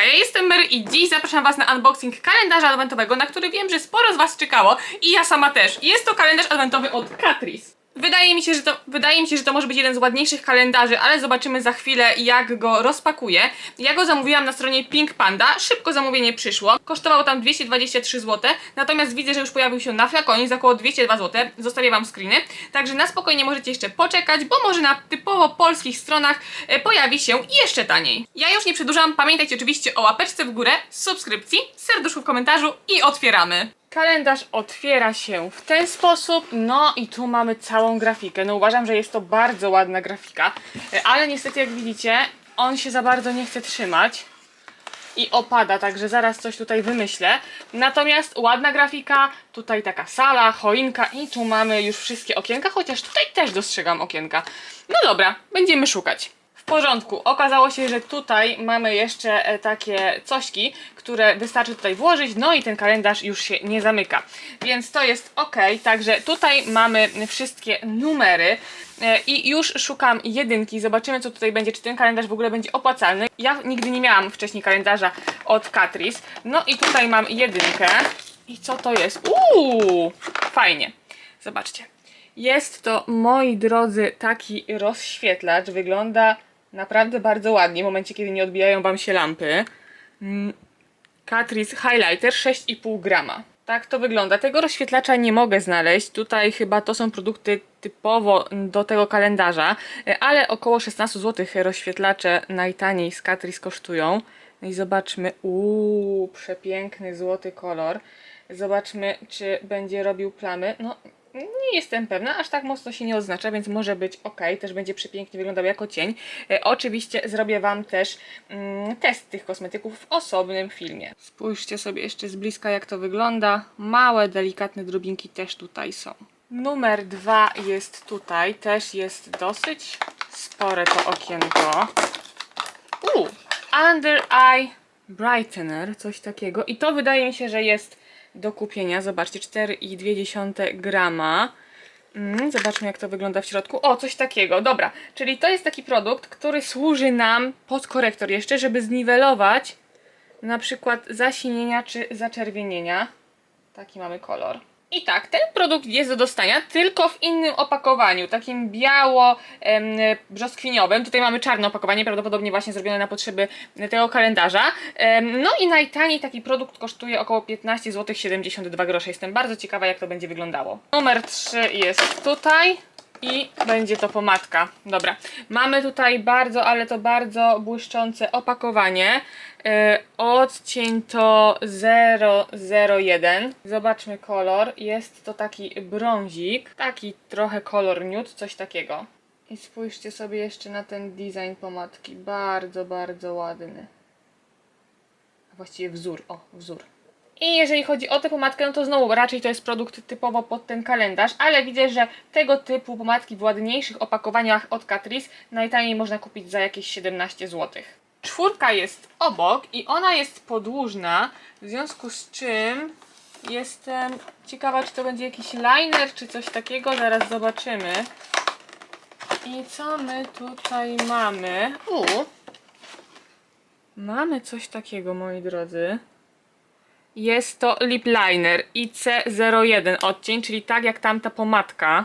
Ja jestem Mary i dziś zapraszam Was na unboxing kalendarza adwentowego, na który wiem, że sporo z Was czekało i ja sama też. Jest to kalendarz adwentowy od Catrice. Wydaje mi, się, że to, wydaje mi się, że to może być jeden z ładniejszych kalendarzy, ale zobaczymy za chwilę, jak go rozpakuję. Ja go zamówiłam na stronie Pink Panda, szybko zamówienie przyszło. Kosztowało tam 223 zł, natomiast widzę, że już pojawił się na flakonie za około 202 zł. Zostawię Wam screeny. Także na spokojnie możecie jeszcze poczekać, bo może na typowo polskich stronach e, pojawi się jeszcze taniej. Ja już nie przedłużam, pamiętajcie oczywiście o łapeczce w górę, subskrypcji, serduszku w komentarzu i otwieramy. Kalendarz otwiera się w ten sposób, no i tu mamy całą grafikę. No uważam, że jest to bardzo ładna grafika, e, ale niestety jak widzicie, on się za bardzo nie chce trzymać i opada, także zaraz coś tutaj wymyślę. Natomiast ładna grafika, tutaj taka sala, choinka i tu mamy już wszystkie okienka, chociaż tutaj też dostrzegam okienka. No dobra, będziemy szukać. Porządku, okazało się, że tutaj mamy jeszcze e, takie cośki, które wystarczy tutaj włożyć, no i ten kalendarz już się nie zamyka. Więc to jest ok, także tutaj mamy wszystkie numery e, i już szukam jedynki, zobaczymy co tutaj będzie, czy ten kalendarz w ogóle będzie opłacalny. Ja nigdy nie miałam wcześniej kalendarza od Catrice, no i tutaj mam jedynkę. I co to jest? Uuu, fajnie. Zobaczcie. Jest to, moi drodzy, taki rozświetlacz. Wygląda naprawdę bardzo ładnie w momencie, kiedy nie odbijają Wam się lampy. Mm, Catrice Highlighter 6,5 grama. Tak to wygląda. Tego rozświetlacza nie mogę znaleźć. Tutaj chyba to są produkty typowo do tego kalendarza, e, ale około 16 zł rozświetlacze najtaniej z Catrice kosztują. No i zobaczmy. Uuu, przepiękny złoty kolor. Zobaczmy, czy będzie robił plamy. No, nie jestem pewna, aż tak mocno się nie oznacza, więc może być ok, też będzie przepięknie wyglądał jako cień. E, oczywiście zrobię Wam też mm, test tych kosmetyków w osobnym filmie. Spójrzcie sobie jeszcze z bliska, jak to wygląda. Małe, delikatne drobinki też tutaj są. Numer dwa jest tutaj, też jest dosyć spore to okienko. U, Under Eye Brightener, coś takiego. I to wydaje mi się, że jest do kupienia. Zobaczcie, 4,2 grama. Mm, zobaczmy, jak to wygląda w środku. O, coś takiego. Dobra, czyli to jest taki produkt, który służy nam pod korektor jeszcze, żeby zniwelować na przykład zasinienia czy zaczerwienienia. Taki mamy kolor. I tak, ten produkt jest do dostania tylko w innym opakowaniu, takim biało-brzoskwiniowym. Tutaj mamy czarne opakowanie, prawdopodobnie właśnie zrobione na potrzeby tego kalendarza. No i najtaniej taki produkt kosztuje około 15 zł 72 grosze. Jestem bardzo ciekawa, jak to będzie wyglądało. Numer 3 jest tutaj. I będzie to pomadka. Dobra. Mamy tutaj bardzo, ale to bardzo błyszczące opakowanie. Yy, odcień to 001. Zobaczmy kolor. Jest to taki brązik. Taki trochę kolor nude, coś takiego. I spójrzcie sobie jeszcze na ten design pomadki. Bardzo, bardzo ładny. A właściwie wzór. O, wzór. I jeżeli chodzi o tę pomadkę, no to znowu raczej to jest produkt typowo pod ten kalendarz, ale widzę, że tego typu pomadki w ładniejszych opakowaniach od Catrice najtaniej można kupić za jakieś 17 zł. Czwórka jest obok i ona jest podłużna, w związku z czym jestem ciekawa, czy to będzie jakiś liner, czy coś takiego, zaraz zobaczymy. I co my tutaj mamy? U, mamy coś takiego, moi drodzy. Jest to lip liner IC01 odcień, czyli tak jak tamta pomadka.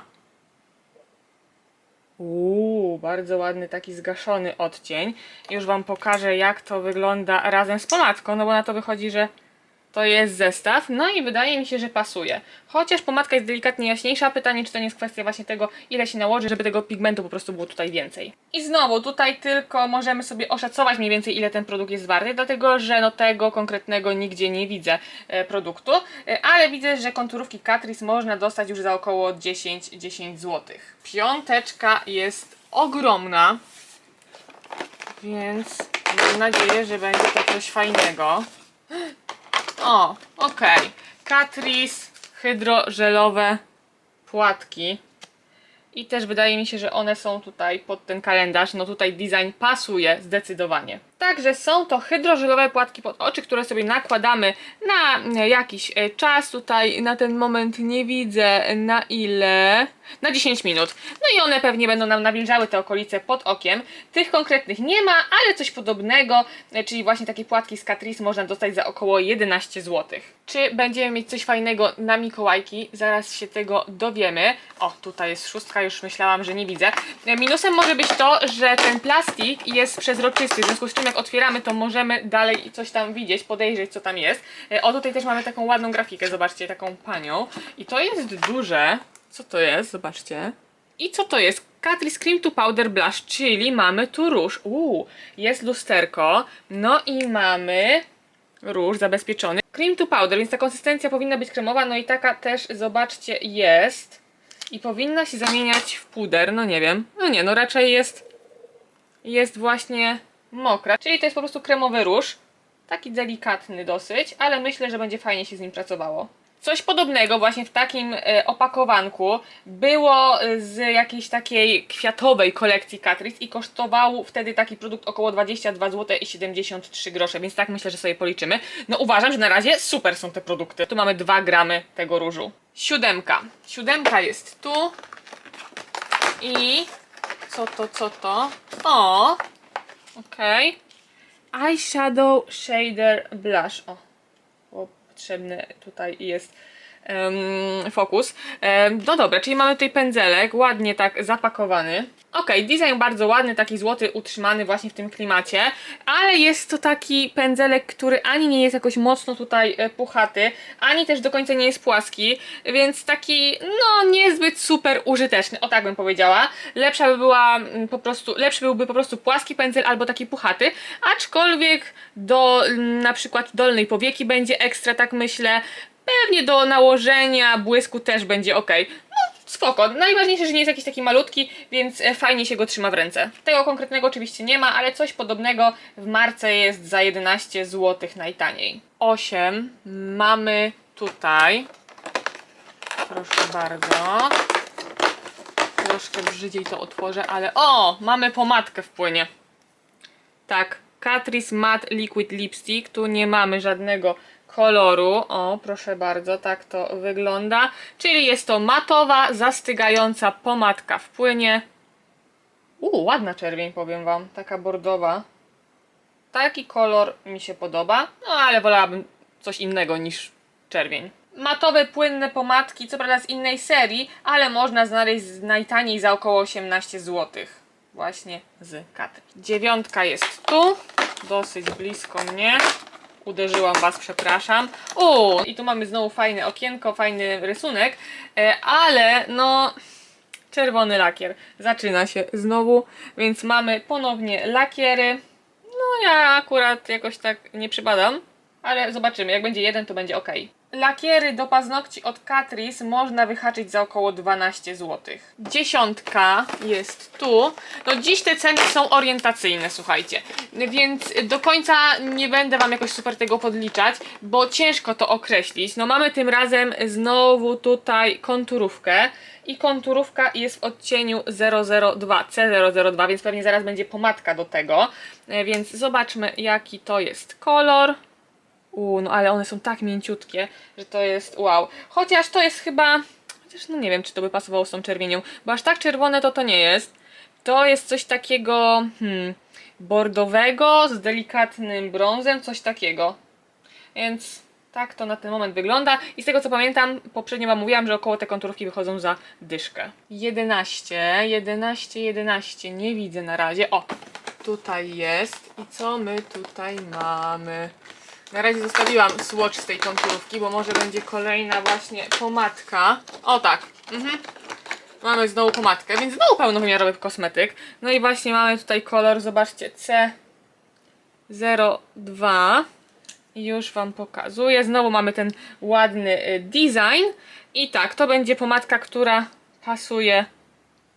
Uuu, bardzo ładny taki zgaszony odcień. Już Wam pokażę jak to wygląda razem z pomadką, no bo na to wychodzi, że to jest zestaw, no i wydaje mi się, że pasuje. Chociaż pomadka jest delikatnie jaśniejsza, pytanie czy to nie jest kwestia właśnie tego, ile się nałoży, żeby tego pigmentu po prostu było tutaj więcej. I znowu, tutaj tylko możemy sobie oszacować mniej więcej ile ten produkt jest warty, dlatego że no tego konkretnego nigdzie nie widzę e, produktu, e, ale widzę, że konturówki Catrice można dostać już za około 10-10 zł. Piąteczka jest ogromna, więc mam nadzieję, że będzie to coś fajnego. O, okej. Catrice hydrożelowe płatki. I też wydaje mi się, że one są tutaj pod ten kalendarz. No tutaj design pasuje zdecydowanie. Także są to hydrożelowe płatki pod oczy, które sobie nakładamy na jakiś e, czas. Tutaj na ten moment nie widzę na ile. Na 10 minut. No i one pewnie będą nam nawilżały te okolice pod okiem. Tych konkretnych nie ma, ale coś podobnego, e, czyli właśnie takie płatki z Catrice można dostać za około 11 zł. Czy będziemy mieć coś fajnego na Mikołajki? Zaraz się tego dowiemy. O, tutaj jest szóstka, już myślałam, że nie widzę. E, Minusem może być to, że ten plastik jest przezroczysty, w związku z czym jak otwieramy, to możemy dalej coś tam widzieć, podejrzeć co tam jest. E, O, tutaj też mamy taką ładną grafikę, zobaczcie, taką panią. I to jest duże. Co to jest? Zobaczcie. I co to jest? Catrice Cream to Powder Blush, czyli mamy tu róż. Uuu, jest lusterko. No i mamy róż zabezpieczony. Cream to powder, więc ta konsystencja powinna być kremowa, no i taka też, zobaczcie, jest. I powinna się zamieniać w puder, no nie wiem. No nie, no raczej jest, jest właśnie mokra. Czyli to jest po prostu kremowy róż. Taki delikatny dosyć, ale myślę, że będzie fajnie się z nim pracowało. Coś podobnego właśnie w takim e, opakowanku było e, z jakiejś takiej kwiatowej kolekcji Catrice i kosztował wtedy taki produkt około 22 zł i 73 grosze, więc tak myślę, że sobie policzymy. No uważam, że na razie super są te produkty. Tu mamy 2 gramy tego różu. Siódemka. Siódemka jest tu. I co to, co to? O! Okej. Eyeshadow Shader Blush. O, bo potrzebny tutaj jest fokus. No dobra, czyli mamy tutaj pędzelek, ładnie tak zapakowany. Okej, design bardzo ładny, taki złoty, utrzymany właśnie w tym klimacie, ale jest to taki pędzelek, który ani nie jest jakoś mocno tutaj e, puchaty, ani też do końca nie jest płaski, więc taki, no, niezbyt super użyteczny, o tak bym powiedziała. Lepsza by była mm, po prostu, lepszy byłby po prostu płaski pędzel albo taki puchaty, aczkolwiek do mm, na przykład dolnej powieki będzie ekstra, tak myślę. Pewnie do nałożenia błysku też będzie ok. No, spoko. Najważniejsze, że nie jest jakiś taki malutki, więc e, fajnie się go trzyma w ręce. Tego konkretnego oczywiście nie ma, ale coś podobnego w marce jest za 11 zł najtaniej. 8 mamy tutaj. Proszę bardzo. Troszkę brzydziej to otworzę, ale o! Mamy pomadkę w płynie. Tak, Catrice Matte Liquid Lipstick. Tu nie mamy żadnego koloru. O, proszę bardzo, tak to wygląda. Czyli jest to matowa, zastygająca pomadka w płynie. Uuu, ładna czerwień, powiem Wam. Taka bordowa. Taki kolor mi się podoba, no ale wolałabym coś innego niż czerwień. Matowe, płynne pomadki, co prawda z innej serii, ale można znaleźć najtaniej za około 18 zł. Właśnie z Katry. Dziewiątka jest tu, dosyć blisko mnie. Uderzyłam Was, przepraszam. O, i tu mamy znowu fajne okienko, fajny rysunek, e, ale no czerwony lakier. Zaczyna się znowu, więc mamy ponownie lakiery. No ja akurat jakoś tak nie przypadam, ale zobaczymy. Jak będzie jeden, to będzie ok. Lakiery do paznokci od Catrice można wyhaczyć za około 12 zł. Dziesiątka jest tu. No dziś te ceny są orientacyjne, słuchajcie. Więc do końca nie będę Wam jakoś super tego podliczać, bo ciężko to określić. No mamy tym razem znowu tutaj konturówkę i konturówka jest w odcieniu 002, C002, więc pewnie zaraz będzie pomadka do tego. E, Więc zobaczmy jaki to jest kolor. Uuu, no ale one są tak mięciutkie, że to jest wow. Chociaż to jest chyba, chociaż no nie wiem, czy to by pasowało z tą czerwienią, bo aż tak czerwone to to nie jest. To jest coś takiego, hmm, bordowego z delikatnym brązem, coś takiego. Więc tak to na ten moment wygląda. I z tego co pamiętam, poprzednio wam mówiłam, że około te konturówki wychodzą za dyszkę. 11, 11, 11, nie widzę na razie. O, tutaj jest. I co my tutaj mamy? Na razie zostawiłam swatch z tej konturówki, bo może będzie kolejna właśnie pomadka. O tak. Mhm. Mamy znowu pomadkę, więc znowu pełnowymiarowy kosmetyk. No i właśnie mamy tutaj kolor, zobaczcie, C02. I Już Wam pokazuję. Znowu mamy ten ładny y, design. I tak, to będzie pomadka, która pasuje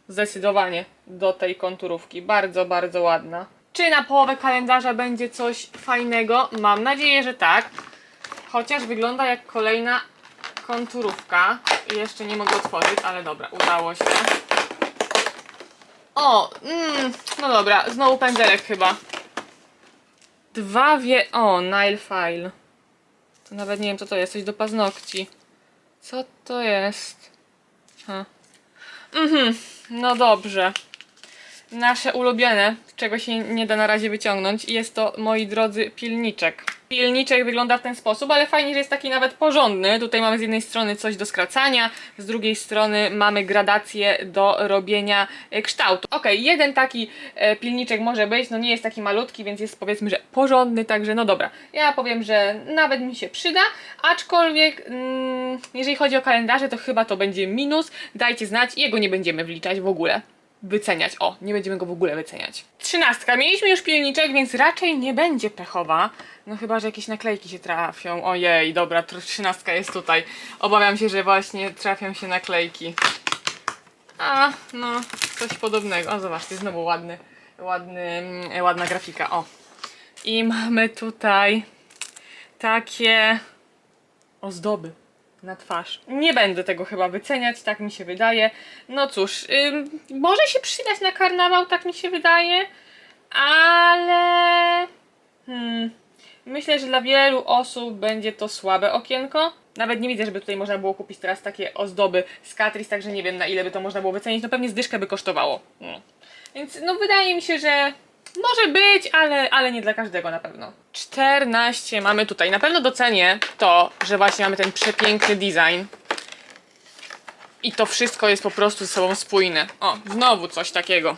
zdecydowanie do tej konturówki. Bardzo, bardzo ładna. Czy na połowę kalendarza będzie coś fajnego? Mam nadzieję, że tak. Chociaż wygląda jak kolejna konturówka. Jeszcze nie mogę otworzyć, ale dobra, udało się. O, mm, no dobra, znowu pędzelek chyba. Dwa wie... O, Nile File. To nawet nie wiem co to jest, coś do paznokci. Co to jest? Mhm, no dobrze. Nasze ulubione, czego się nie da na razie wyciągnąć, jest to, moi drodzy, pilniczek. Pilniczek wygląda w ten sposób, ale fajnie, że jest taki nawet porządny. Tutaj mamy z jednej strony coś do skracania, z drugiej strony mamy gradację do robienia e, kształtu. Ok, jeden taki e, pilniczek może być, no nie jest taki malutki, więc jest powiedzmy, że porządny, także no dobra. Ja powiem, że nawet mi się przyda, aczkolwiek mm, jeżeli chodzi o kalendarze, to chyba to będzie minus. Dajcie znać, jego nie będziemy wliczać w ogóle wyceniać. O, nie będziemy go w ogóle wyceniać. Trzynastka. Mieliśmy już pilniczek, więc raczej nie będzie pechowa. No chyba, że jakieś naklejki się trafią. Ojej, dobra, trzynastka jest tutaj. Obawiam się, że właśnie trafią się naklejki. A, no, coś podobnego. O, zobaczcie, znowu ładny, ładny, mm, ładna grafika. O. I mamy tutaj takie ozdoby na twarz. Nie będę tego chyba wyceniać, tak mi się wydaje. No cóż, może się przydać na karnawał, tak mi się wydaje, ale hmm, myślę, że dla wielu osób będzie to słabe okienko. Nawet nie widzę, żeby tutaj można było kupić teraz takie ozdoby z Catrice, także nie wiem na ile by to można było wycenić. No pewnie zdyszkę by kosztowało. No. Więc no wydaje mi się, że może być, ale, ale nie dla każdego na pewno. 14 mamy tutaj. Na pewno docenię to, że właśnie mamy ten przepiękny design. I to wszystko jest po prostu ze sobą spójne. O, znowu coś takiego.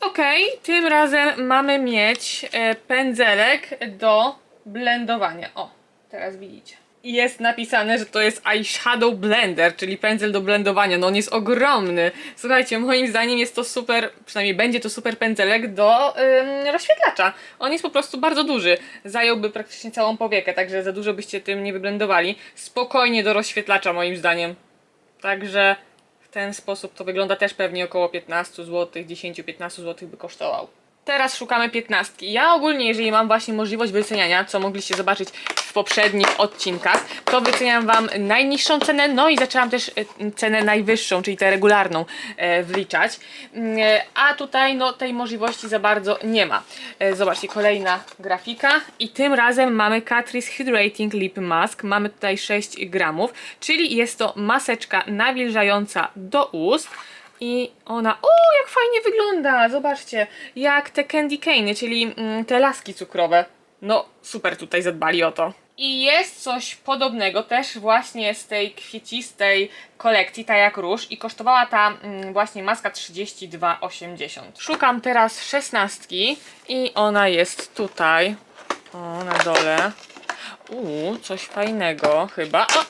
Okej, tym razem mamy mieć e, pędzelek do blendowania. O, teraz widzicie. Jest napisane, że to jest eyeshadow blender, czyli pędzel do blendowania. No on jest ogromny. Słuchajcie, moim zdaniem jest to super, przynajmniej będzie to super pędzelek do ym, rozświetlacza. On jest po prostu bardzo duży. Zająłby praktycznie całą powiekę, także za dużo byście tym nie wyblendowali. Spokojnie do rozświetlacza moim zdaniem. Także w ten sposób to wygląda też pewnie około 15 zł, 10-15 zł by kosztował. Teraz szukamy 15. Ja ogólnie, jeżeli mam właśnie możliwość wyceniania, co mogliście zobaczyć w poprzednich odcinkach, to wyceniam Wam najniższą cenę, no i zaczęłam też e, cenę najwyższą, czyli tę regularną e, wliczać. E, A tutaj no tej możliwości za bardzo nie ma. E, Zobaczcie, kolejna grafika i tym razem mamy Catrice Hydrating Lip Mask. Mamy tutaj 6 gramów, czyli jest to maseczka nawilżająca do ust. I ona, o jak fajnie wygląda, zobaczcie, jak te candy cane'y, czyli mm, te laski cukrowe. No super tutaj zadbali o to. I jest coś podobnego też właśnie z tej kwiecistej kolekcji, ta jak róż i kosztowała ta mm, właśnie maska 32,80. Szukam teraz szesnastki i ona jest tutaj, o na dole. Uuu, coś fajnego chyba. O!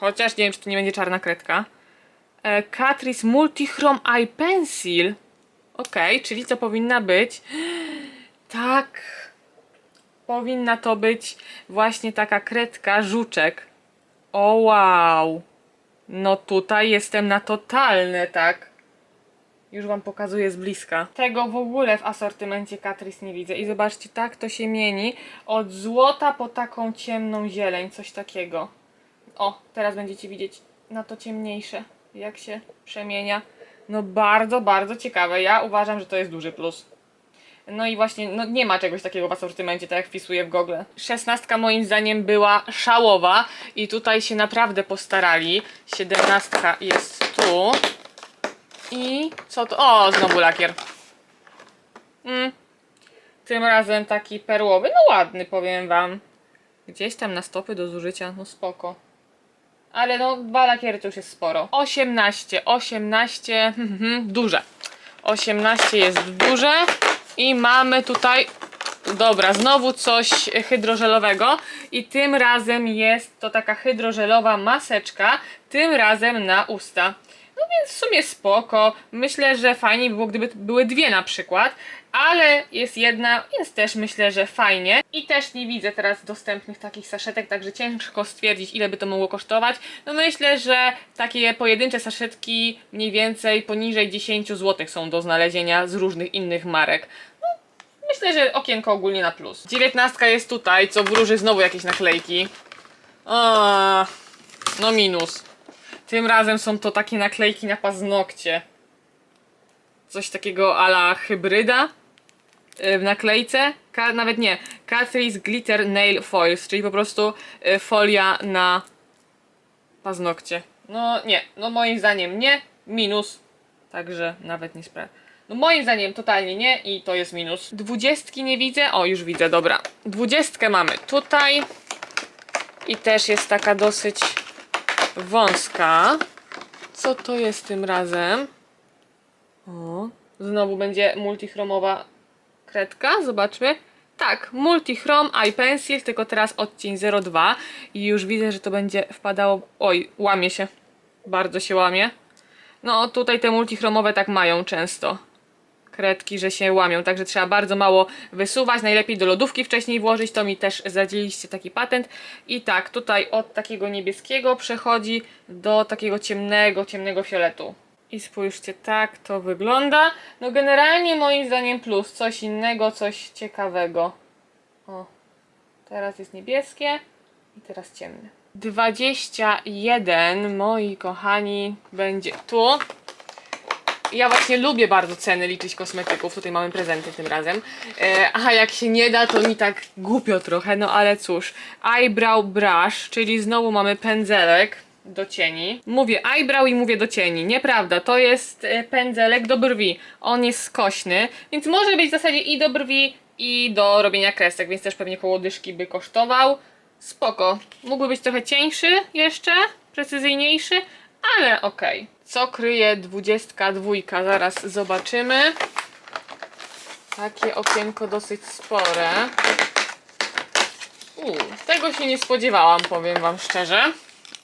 Chociaż nie wiem, czy to nie będzie czarna kredka. E, Catrice Multichrome Eye Pencil. Okej, czyli to powinna być. Tak. Powinna to być właśnie taka kredka, żuczek. O wow. No tutaj jestem na totalne, tak. Już wam pokazuję z bliska. Tego w ogóle w asortymencie Catrice nie widzę. I zobaczcie, tak to się mieni. Od złota po taką ciemną zieleń, coś takiego. O, teraz będziecie widzieć na to ciemniejsze, jak się przemienia. No bardzo, bardzo ciekawe. Ja uważam, że to jest duży plus. No i właśnie, no nie ma czegoś takiego w asortymencie, tak jak wpisuję w Google. Szesnastka moim zdaniem była szałowa i tutaj się naprawdę postarali. Siedemnastka jest tu. I co to? O, znowu lakier. Mm. Tym razem taki perłowy, no ładny powiem wam. Gdzieś tam na stopy do zużycia, no spoko. Ale no, dwa lakiery to już jest sporo. 18, 18, mhm, duże. 18 jest duże. I mamy tutaj, dobra, znowu coś hydrożelowego. I tym razem jest to taka hydrożelowa maseczka, tym razem na usta. No więc w sumie spoko. Myślę, że fajniej by było, gdyby były dwie na przykład. Ale jest jedna, więc też myślę, że fajnie. I też nie widzę teraz dostępnych takich saszetek, także ciężko stwierdzić, ile by to mogło kosztować. No myślę, że takie pojedyncze saszetki mniej więcej poniżej 10 zł są do znalezienia z różnych innych marek. No, myślę, że okienko ogólnie na plus. 19 jest tutaj, co wróży znowu jakieś naklejki. No minus. Tym razem są to takie naklejki na paznokcie. Coś takiego ala hybryda. Y, w naklejce, ka, nawet nie, Catrice Glitter Nail Foils, czyli po prostu y, folia na paznokcie. No nie, no moim zdaniem nie, minus, także nawet nie sprawdzę. No moim zdaniem totalnie nie i to jest minus. Dwudziestki nie widzę, o już widzę, dobra. Dwudziestkę mamy tutaj i też jest taka dosyć wąska. Co to jest tym razem? O, znowu będzie multichromowa kredka, zobaczmy. Tak, multichrom eye pencil, tylko teraz odcień 02 i już widzę, że to będzie wpadało... Oj, łamie się. Bardzo się łamie. No tutaj te multichromowe tak mają często. Kredki, że się łamią, także trzeba bardzo mało wysuwać. Najlepiej do lodówki wcześniej włożyć, to mi też zadzieliście taki patent. I tak, tutaj od takiego niebieskiego przechodzi do takiego ciemnego, ciemnego fioletu. I spójrzcie, tak to wygląda. No generalnie moim zdaniem plus, coś innego, coś ciekawego. O, teraz jest niebieskie i teraz ciemne. 21, moi kochani, będzie tu. Ja właśnie lubię bardzo ceny liczyć kosmetyków. Tutaj mamy prezenty tym razem. E, a jak się nie da, to mi tak głupio trochę, no ale cóż. Eyebrow brush, czyli znowu mamy pędzelek do cieni. Mówię eyebrow i mówię do cieni. Nieprawda, to jest e, pędzelek do brwi. On jest skośny, więc może być w zasadzie i do brwi, i do robienia kresek, więc też pewnie koło dyszki by kosztował. Spoko. Mógłby być trochę cieńszy jeszcze, precyzyjniejszy, ale okej. Co kryje 22? Zaraz zobaczymy. Takie okienko dosyć spore. Uuu, tego się nie spodziewałam, powiem wam szczerze.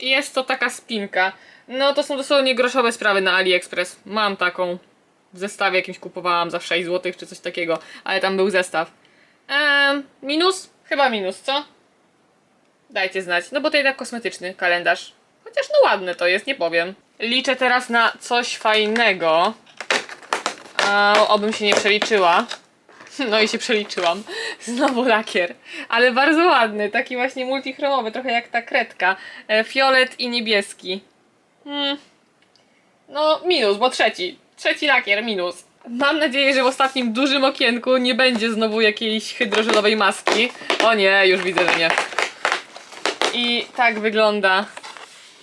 Jest to taka spinka. No to są dosłownie groszowe sprawy na AliExpress. Mam taką. W zestawie jakimś kupowałam za 6 zł czy coś takiego, ale tam był zestaw. Ehm, minus? Chyba minus, co? Dajcie znać. No bo to jednak kosmetyczny kalendarz. Chociaż no ładne to jest, nie powiem. Liczę teraz na coś fajnego. A, obym się nie przeliczyła. No i się przeliczyłam. Znowu lakier. Ale bardzo ładny, taki właśnie multichromowy, trochę jak ta kredka. E, fiolet i niebieski. Hmm. No minus, bo trzeci. Trzeci lakier, minus. Mam nadzieję, że w ostatnim dużym okienku nie będzie znowu jakiejś hydrożelowej maski. O nie, już widzę, że nie. I tak wygląda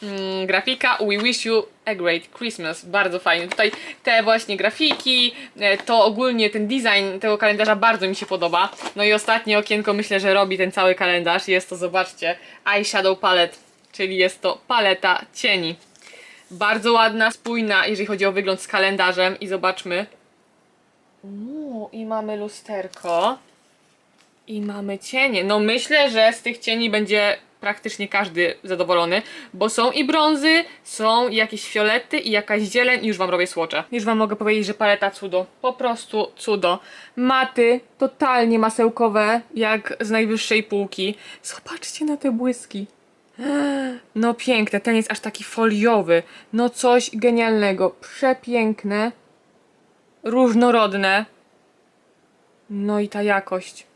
mm, grafika We Wish You a Great Christmas. Bardzo fajnie. Tutaj te właśnie grafiki, e, to ogólnie ten design tego kalendarza bardzo mi się podoba. No i ostatnie okienko myślę, że robi ten cały kalendarz. Jest to, zobaczcie, Eyeshadow Palette, czyli jest to paleta cieni. Bardzo ładna, spójna, jeżeli chodzi o wygląd z kalendarzem. I zobaczmy. Uuu, i mamy lusterko. I mamy cienie. No myślę, że z tych cieni będzie praktycznie każdy zadowolony, bo są i brązy, są jakieś fiolety i jakaś zieleń i już wam robię słocze. Już wam mogę powiedzieć, że paleta cudo. Po prostu cudo. Maty totalnie masełkowe, jak z najwyższej półki. Zobaczcie na te błyski. No piękne, ten jest aż taki foliowy. No coś genialnego, przepiękne, różnorodne. No i ta jakość.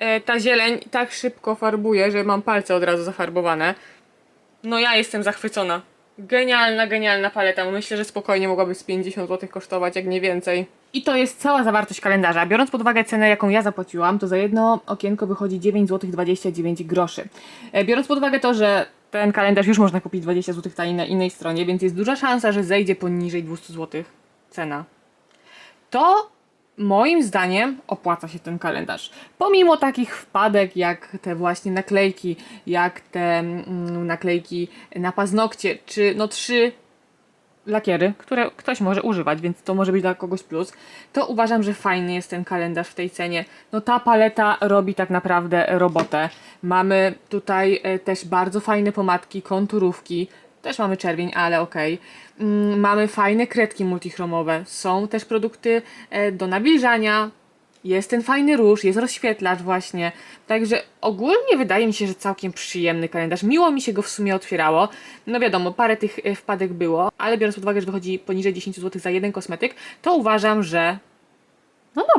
E, ta zieleń tak szybko farbuje, że mam palce od razu zafarbowane. No ja jestem zachwycona. Genialna, genialna paleta. Myślę, że spokojnie mogłaby z 50 zł kosztować, jak nie więcej. I to jest cała zawartość kalendarza. Biorąc pod uwagę cenę, jaką ja zapłaciłam, to za jedno okienko wychodzi 9 zł 29 groszy. E, Biorąc pod uwagę to, że ten kalendarz już można kupić 20 zł taniej na innej stronie, więc jest duża szansa, że zejdzie poniżej 200 zł cena. To moim zdaniem opłaca się ten kalendarz. Pomimo takich wpadek jak te właśnie naklejki, jak te mm, naklejki na paznokcie, czy no trzy lakiery, które ktoś może używać, więc to może być dla kogoś plus, to uważam, że fajny jest ten kalendarz w tej cenie. No ta paleta robi tak naprawdę robotę. Mamy tutaj e, też bardzo fajne pomadki, konturówki, też mamy czerwień, ale okej. Mm, Mamy fajne kredki multichromowe. Są też produkty e, do nawilżania. Jest ten fajny róż, jest rozświetlacz właśnie. Także ogólnie wydaje mi się, że całkiem przyjemny kalendarz. Miło mi się go w sumie otwierało. No wiadomo, parę tych e, wpadek było, ale biorąc pod uwagę, że wychodzi poniżej 10 zł za jeden kosmetyk, to uważam, że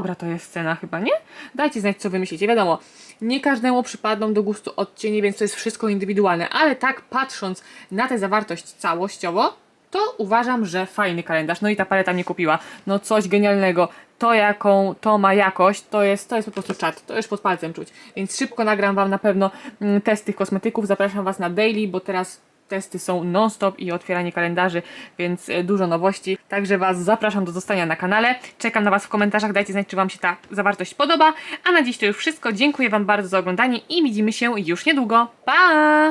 dobra, to jest cena chyba, nie? Dajcie znać, co wy myślicie. Wiadomo, nie każdemu przypadną do gustu odcienie, więc to jest wszystko indywidualne, ale tak patrząc na tę zawartość całościowo, to uważam, że fajny kalendarz. No i ta paleta mnie kupiła. No coś genialnego. To jaką to ma jakość, to jest, to jest po prostu czat. To już pod palcem czuć. Więc szybko nagram Wam na pewno mm, test tych kosmetyków. Zapraszam Was na daily, bo teraz testy są non-stop i otwieranie kalendarzy, więc e, dużo nowości. Także Was zapraszam do zostania na kanale. Czekam na Was w komentarzach. Dajcie znać, czy Wam się ta zawartość podoba. A na dziś to już wszystko. Dziękuję Wam bardzo za oglądanie i widzimy się już niedługo. Pa!